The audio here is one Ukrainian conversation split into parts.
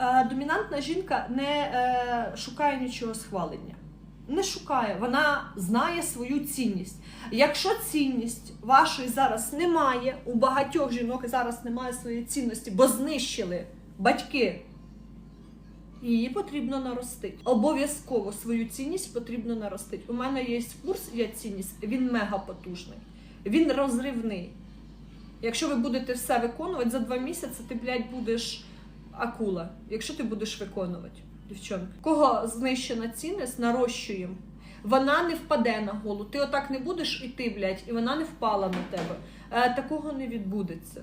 Е, Домінантна жінка не е, шукає нічого схвалення. Не шукає, вона знає свою цінність. Якщо цінність вашої зараз немає, у багатьох жінок зараз немає своєї цінності, бо знищили батьки, її потрібно наростити. Обов'язково свою цінність потрібно наростити. У мене є курс «Я цінність, він мега потужний, він розривний. Якщо ви будете все виконувати за два місяці, ти, блядь, будеш акула, якщо ти будеш виконувати, дівчонки. Кого знищена цінність, нарощуємо. Вона не впаде на голову. Ти отак не будеш іти, блядь, і вона не впала на тебе. Е, такого не відбудеться.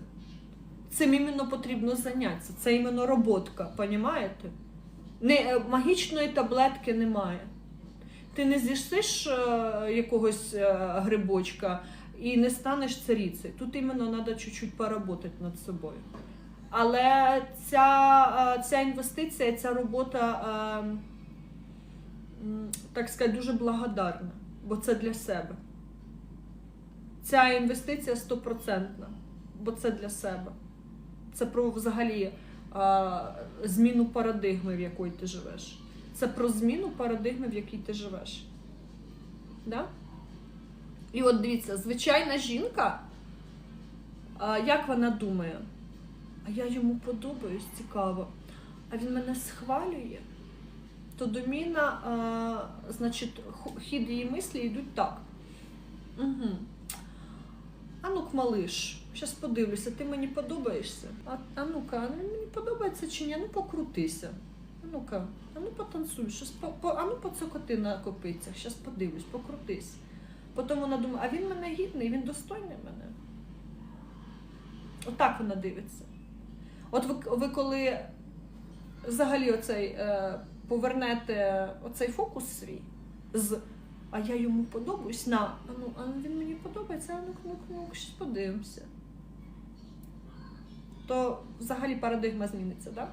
Цим іменно потрібно зайнятися. Це іменно роботка, понімаєте? Не, е, магічної таблетки немає. Ти не з'їсиш е, якогось е, грибочка і не станеш царицею. Тут іменно треба чуть-чуть поработати над собою. Але ця, е, ця інвестиція, ця робота, е, так сказати, дуже благодарна, бо це для себе. Ця інвестиція стопроцентна, бо це для себе. Це про взагалі е, зміну парадигми, в якій ти живеш. Це про зміну парадигми, в якій ти живеш. Да? І от дивіться, звичайна жінка, як вона думає? А я йому подобаюсь, цікаво. А він мене схвалює. То доміна, е, значить, хід її мислі йдуть так. Угу. А ну-ка, малиш, зараз подивлюся, ти мені подобаєшся. А, а ну-ка, мені подобається чи ні? А Ну покрутися. А ну-ка, а ну потанцуй, щось по, по, а ну поцокоти на копицях, зараз подивлюсь, покрутись. Потім вона думає, а він мене гідний, він достойний мене. Отак вона дивиться. От ви, ви коли взагалі оцей, е, повернете оцей фокус свій з а я йому подобаюсь на, а ну, а він мені подобається, а ну, ну, ну, щось подивимося. То взагалі парадигма зміниться, так? Да?